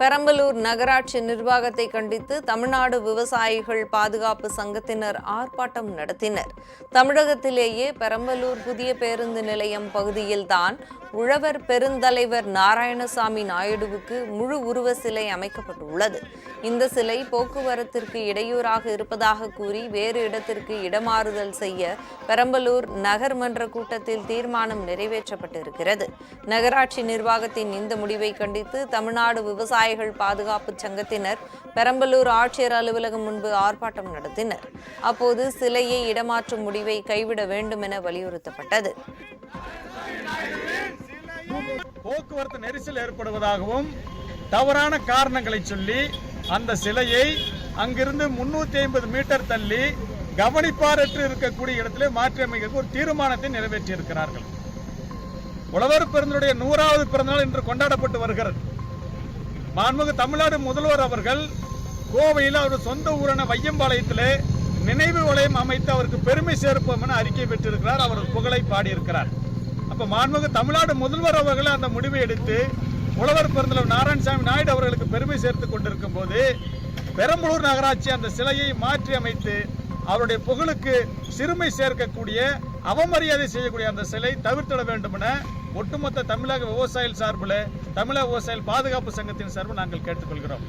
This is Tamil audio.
பெரம்பலூர் நகராட்சி நிர்வாகத்தை கண்டித்து தமிழ்நாடு விவசாயிகள் பாதுகாப்பு சங்கத்தினர் ஆர்ப்பாட்டம் நடத்தினர். தமிழகத்திலேயே பெரம்பலூர் புதிய பேருந்து நிலையம் பகுதியில்தான் உழவர் பெருந்தலைவர் நாராயணசாமி நாயுடுவுக்கு முழு உருவ சிலை அமைக்கப்பட்டுள்ளது. இந்த சிலை போக்குவரத்திற்கு இடையூறாக இருப்பதாக கூறி வேறு இடத்திற்கு இடமாறுதல் செய்ய பெரம்பலூர் நகர்மன்ற கூட்டத்தில் தீர்மானம் நிறைவேற்றப்பட்டிருக்கிறது. நகராட்சி நிர்வாகத்தின் இந்த முடிவை கண்டித்து தமிழ்நாடு விவசாயிகள் பாதுகாப்பு சங்கத்தினர் பெரம்பலூர் ஆட்சியர் அலுவலகம் முன்பு ஆர்ப்பாட்டம் நடத்தினர். அப்போது சிலையை இடமாற்றும் முடிவை கைவிட வேண்டும் என வலியுறுத்தப்பட்டது. போக்குவரத்து நெரிசல் ஏற்படுவதாகவும் தவறான காரணங்களை சொல்லி அந்த சிலையை அங்கிருந்து முன்னூத்தி ஐம்பது மீட்டர் தள்ளி கவனிப்பாரற்று இருக்கக்கூடிய இடத்திலே மாற்றி அமைக்க ஒரு தீர்மானத்தை நிறைவேற்றி இருக்கிறார்கள் உழவர் பிறந்தனுடைய நூறாவது பிறந்தநாள் இன்று கொண்டாடப்பட்டு வருகிறது. மாண்புமிகு தமிழ்நாடு முதல்வர் அவர்கள் கோவையில் அவர் சொந்த ஊரான வையம்பாளையத்தில் நினைவு வளையம் அமைத்து அவருக்கு பெருமை சேர்ப்போம் என அறிக்கை பெற்றிருக்கிறார். அவர் புகழை பாடியிருக்கிறார். அப்போ மாண்புமிகு தமிழ்நாடு முதல்வர் அவர்கள் அந்த முடிவை எடுத்து உழவர் பெருந்தலைவர் நாராயணசாமி நாயுடு அவர்களுக்கு பெருமை சேர்த்து கொண்டிருக்கும் போது பெரம்பலூர் நகராட்சி அந்த சிலையை மாற்றி அமைத்து அவருடைய புகழுக்கு சிறுமை சேர்க்கக்கூடிய அவமரியாதை செய்யக்கூடிய அந்த சிலை தவிர்த்திட வேண்டும் என ஒட்டுமொத்த தமிழக விவசாயிகள் சார்பில் தமிழக விவசாயிகள் பாதுகாப்பு சங்கத்தின் சார்பில் நாங்கள் கேட்டுக்கொள்கிறோம்.